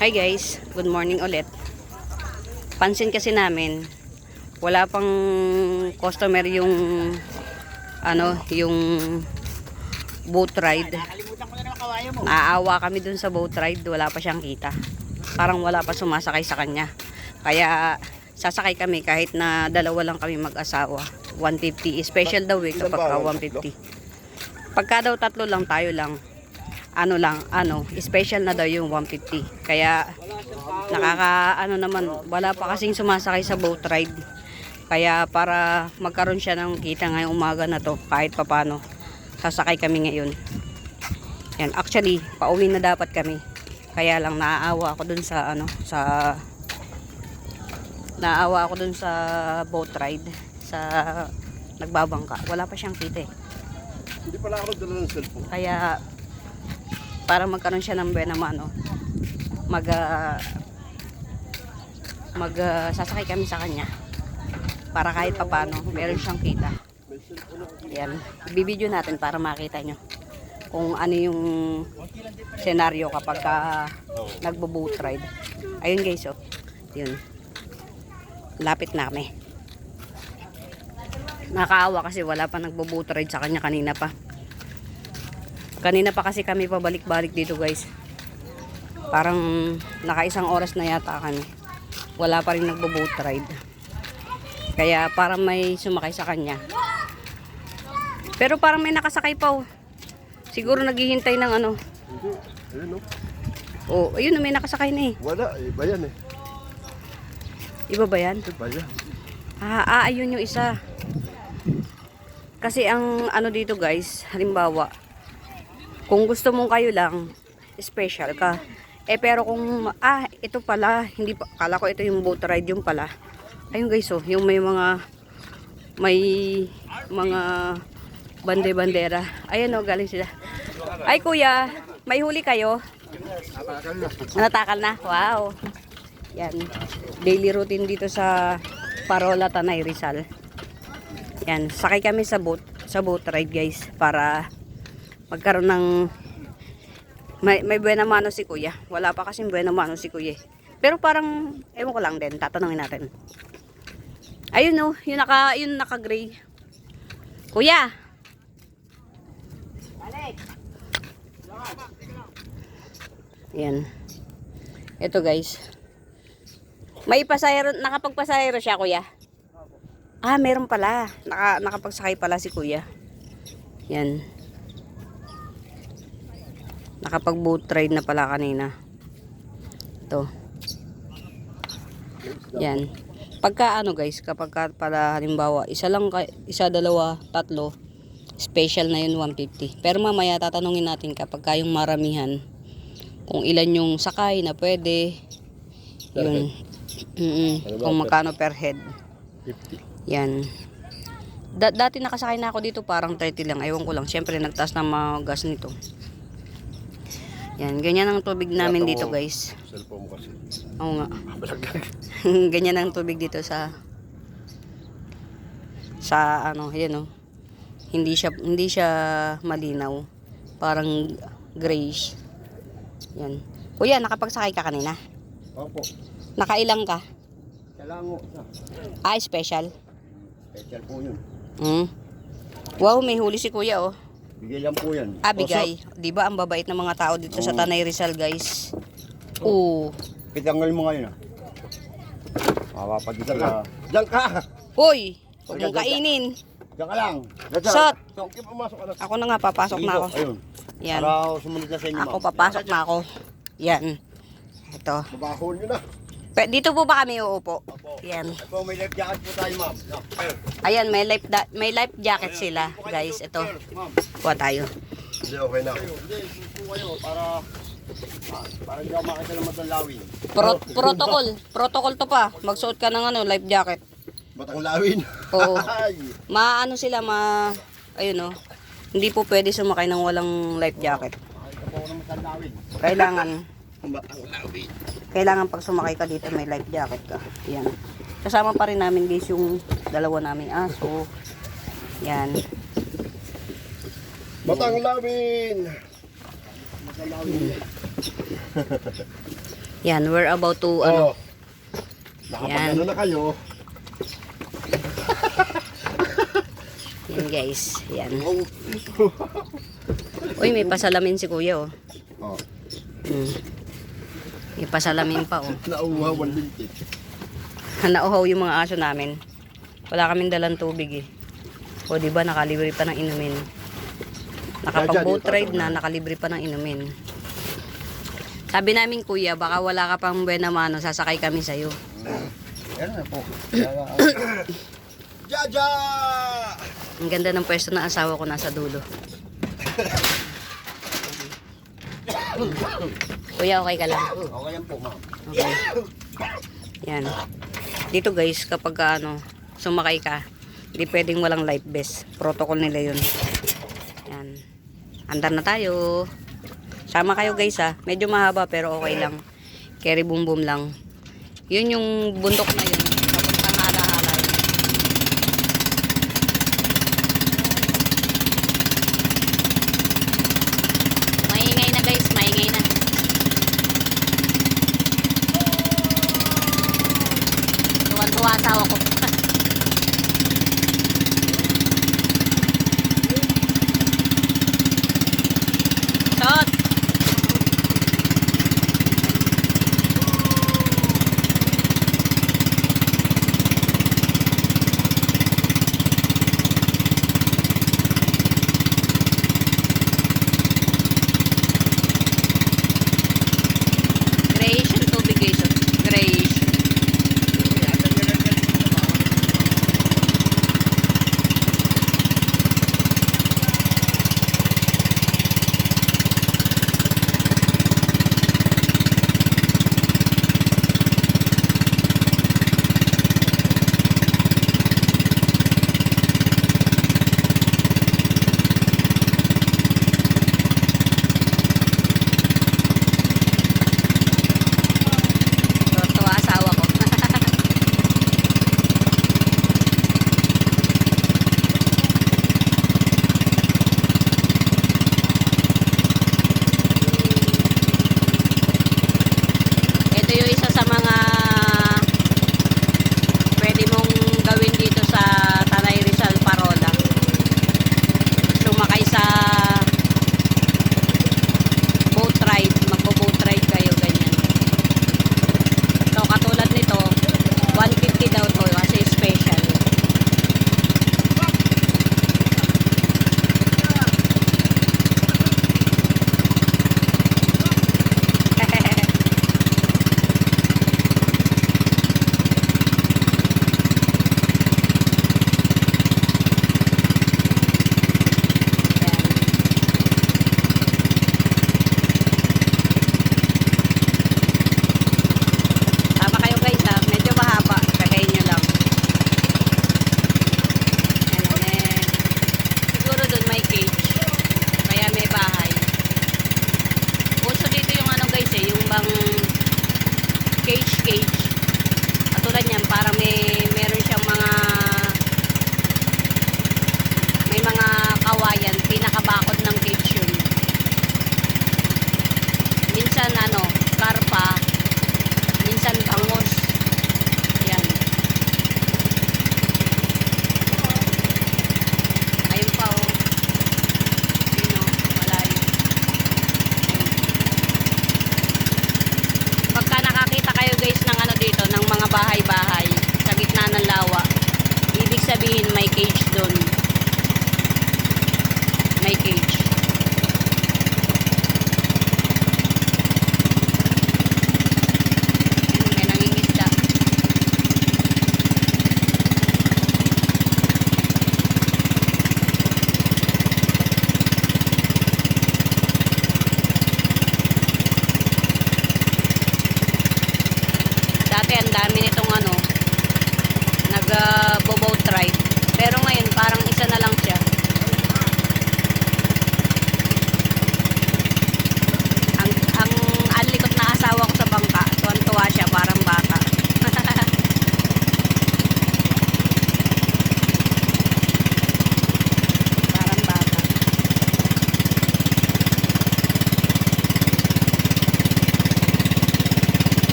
Hi guys, good morning ulit. Pansin kasi namin, wala pang customer yung ano, yung boat ride. Nakalimutan ko na naman kawayo mo. Naaawa kami dun sa boat ride, wala pa siyang kita. Parang wala pa sumasakay sa kanya. Kaya sasakay kami kahit na dalawa lang kami mag-asawa. 150, special daw eh kapag ka 150. Pagka daw tatlo lang tayo lang, ano lang, ano, special na daw yung 150. Kaya nakaka ano naman, wala pa kasing sumasakay sa boat ride. Kaya para magkaroon siya ng kita ngayong umaga na to, kahit papano, sasakay kami ngayon. Yan, actually, pauwi na dapat kami. Kaya lang naaawa ako dun sa ano, sa naaawa ako dun sa boat ride sa nagbabangka. Wala pa siyang kita eh. Hindi pala ako dala ng cellphone. Kaya para magkaroon siya ng buena mano, mag ah, mag ah, sasakay kami sa kanya. Para kahit papano, meron siyang kita. Yan. Ibibideo natin para makita nyo kung ano yung senaryo kapag ka nagbo-boat ride. Ayun guys, oh. Yun. Lapit na kami. Nakaawa kasi wala pa nagbo-boat ride sa kanya kanina pa. Kanina pa kasi kami pabalik-balik dito guys. Parang nakaisang oras na yata kami. Wala pa rin nagbo-boat ride. Kaya parang may sumakay sa kanya. Pero parang may nakasakay pa oh. Siguro naghihintay ng ano. Ayun no. Oh, ayun may nakasakay na eh. Wala. Iba yan eh. Iba ba yan? Iba yan. Ah, ah, ayun yung isa. Kasi ang ano dito guys, halimbawa, kung gusto mong kayo lang, special ka. Eh pero kung, ah, ito pala, hindi pa, kala ko ito yung boat ride yung pala. Ayun guys, oh, yung may mga, may mga bande-bandera. Ayan oh, galing sila. Ay kuya, may huli kayo? Natakal na? Wow. Yan. Daily routine dito sa Parola, Tanay, Rizal. Yan. Sakay kami sa boat, sa boat ride guys para magkaroon ng may, may buena mano si kuya. Wala pa kasing buena mano si kuya. Pero parang, ewan ko lang din, tatanungin natin. Ayun no, yung naka, yung naka gray. Kuya! Yan. Ito guys. May pasahero, nakapagpasahero siya kuya. Ah, meron pala. Naka, nakapagsakay pala si kuya. Yan. Nakapag boat ride na pala kanina. Ito. Yan. Pagka ano guys, kapag ka pala halimbawa, isa lang, isa, dalawa, tatlo, special na yun 150. Pero mamaya tatanungin natin kapag kayong maramihan, kung ilan yung sakay na pwede, Per yun. Mm ba, kung magkano per head. 50. Yan. Da- dati nakasakay na ako dito parang 30 lang. Ewan ko lang. Siyempre nagtaas na mga gas nito. Yan. Ganyan ang tubig namin dito guys. Cellphone mo kasi. Oo nga. Ganyan ang tubig dito sa sa ano, yan oh. Hindi siya hindi siya malinaw. Parang grayish. Yan. Kuya, nakapagsakay ka kanina? Opo. Nakailang ka? Kalango. Ah, special. Special po yun. Mm. Wow, may huli si kuya oh. Bigay lang po yan. Ah, bigay. Di ba ang babait ng mga tao dito sa. Tanay Rizal, guys? Oo. Pitangal mo ngayon ah. Mapapagdita ka. Diyan ka! Hoy! Huwag mong kainin. Diyan ka lang. Diyan, Shot! So, okay, pumasok ka na. Ako na nga, papasok na ako. Ayun. Yan. Para sumunod na sa inyo, Ako, ma'am. papasok na ako. Yan. Ito. Babahon nyo na. Dito po ba kami uupo? Opo. Yan. Ito, may life jacket po tayo, ma'am. Ayan, may life, da- may life jacket sila, guys. Ito. Kuha tayo. Hindi, okay na. Hindi, suso kayo para... ah, Para hindi ako makita naman ng lawin. Pro- protocol. Protocol to pa. Magsuot ka ng ano, life jacket. Batang lawin. Oo. Maano sila, ma... Ayun oh. Hindi po pwede sumakay ng walang life jacket. Po. Kailangan Batang lawin. kailangan pag sumakay ka dito may life jacket ka. Yan. Kasama pa rin namin guys yung dalawa naming aso. Yan. Batang lawin. Yan, we're about to, ano, Oh. Nakapag-ano na kayo. yan guys. Yan. Oh. Uy, may pasalamin si kuya, oh. oh. Mm. May pasalamin pa, oh. Nauuha, 150. Nauhaw yung mga aso namin. Wala kaming dalang tubig, eh. O, di ba, nakalibre pa ng inumin. Nakapag-boat ride na, nakalibre pa ng inumin. Sabi namin, kuya, baka wala ka pang buena mano, sasakay kami sa'yo. Yan na po. Jaja! Ang ganda ng pwesto ng asawa ko nasa dulo. Kuya, okay ka lang? Okay yan po, ma'am. Okay. Yan. Dito guys, kapag ka, ano, sumakay ka, hindi pwedeng walang life vest. Protocol nila yun. Yan. Andar na tayo. Sama kayo guys ha. Medyo mahaba pero okay lang. Carry boom boom lang. Yun yung bundok na yun.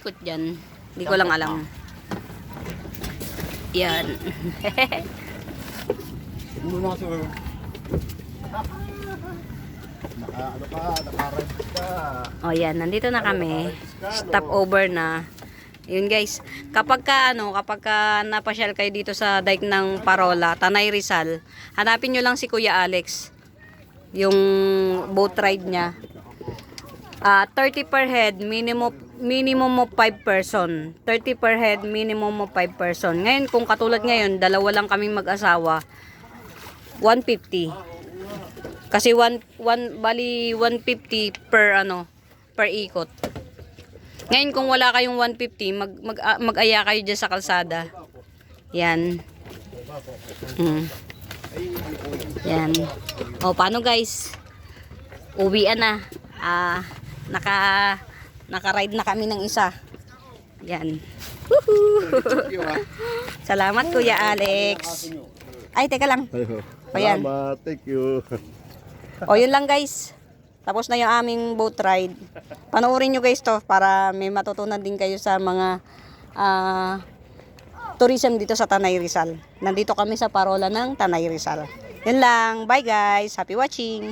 Umikot dyan. Hindi ko lang alam. Yan. Hindi mo kasi Naka, ano ka, naka-rides ka. o yan, nandito na kami. Stop over na. Yun guys, kapag ka ano, kapag ka napasyal kayo dito sa dike ng Parola, Tanay Rizal, hanapin nyo lang si Kuya Alex. Yung boat ride niya. Ah, 30 per head, minimum minimum of 5 person. 30 per head, minimum of 5 person. Ngayon, kung katulad ngayon, dalawa lang kaming mag-asawa, 150. Kasi one, one, bali 150 per ano, per ikot. Ngayon kung wala kayong 150, mag, mag, ah, mag-aya kayo dyan sa kalsada. Yan. Mm. Yan. O, paano guys? Uwian na. Ah, naka, naka-ride na kami ng isa. Yan. Salamat Kuya Alex. Ay, teka lang. Ayan. Salamat, thank you. O, yun lang guys. Tapos na yung aming boat ride. Panoorin nyo guys to para may matutunan din kayo sa mga ah, tourism dito sa Tanay Rizal. Nandito kami sa parola ng Tanay Rizal. Yun lang. Bye guys. Happy watching.